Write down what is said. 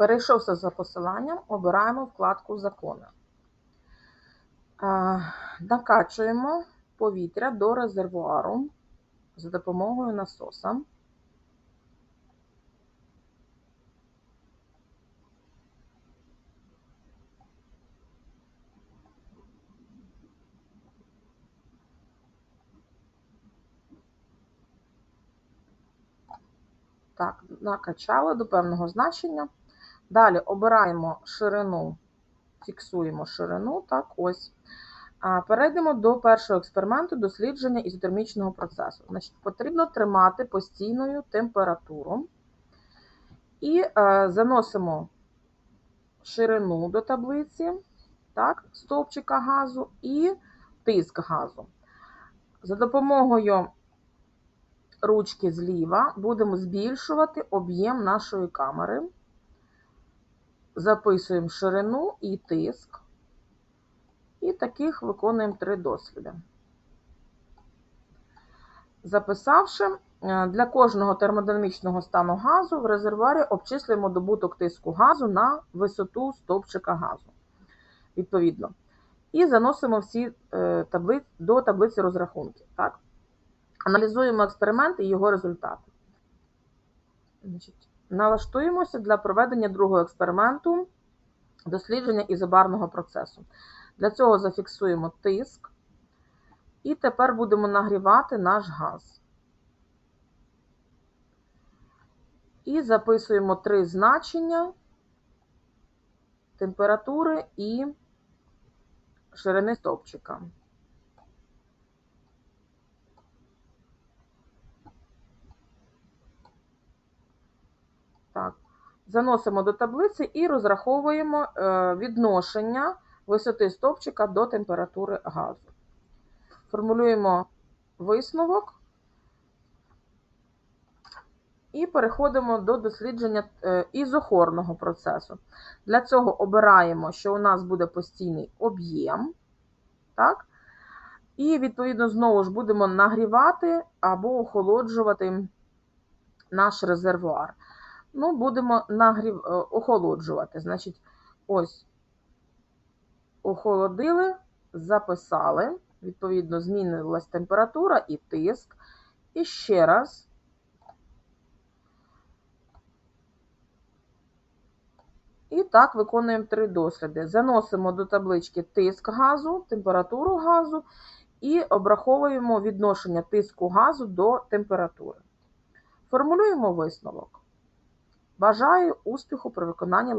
Перейшовся за посиланням, обираємо вкладку Закони. Е, Накачуємо повітря до резервуару за допомогою насоса. Так, накачали до певного значення. Далі обираємо ширину, фіксуємо ширину. Так, ось. Перейдемо до першого експерименту дослідження ізотермічного процесу. Значить, Потрібно тримати постійною температуру і е, заносимо ширину до таблиці, так, стовпчика газу і тиск газу. За допомогою ручки зліва будемо збільшувати об'єм нашої камери. Записуємо ширину і тиск. І таких виконуємо три досліди. Записавши, е, для кожного термодинамічного стану газу в резервуарі обчислюємо добуток тиску газу на висоту стовпчика газу. Відповідно. І заносимо всі е, таблиць, до таблиці розрахунків. Так? Аналізуємо експеримент і його результати. Значить, Налаштуємося для проведення другого експерименту дослідження ізобарного процесу. Для цього зафіксуємо тиск. І тепер будемо нагрівати наш газ. І записуємо три значення температури і ширини стовпчика. Так. Заносимо до таблиці і розраховуємо е, відношення висоти стовпчика до температури газу. Формулюємо висновок і переходимо до дослідження е, ізохорного процесу. Для цього обираємо, що у нас буде постійний об'єм. Так? І, відповідно, знову ж будемо нагрівати або охолоджувати наш резервуар. Ну, будемо нагрів... е, охолоджувати. Значить, ось охолодили, записали. Відповідно, змінилась температура і тиск. І ще раз. І так виконуємо три досліди. Заносимо до таблички тиск газу, температуру газу і обраховуємо відношення тиску газу до температури. Формулюємо висновок. Бажаю успіху при виконанні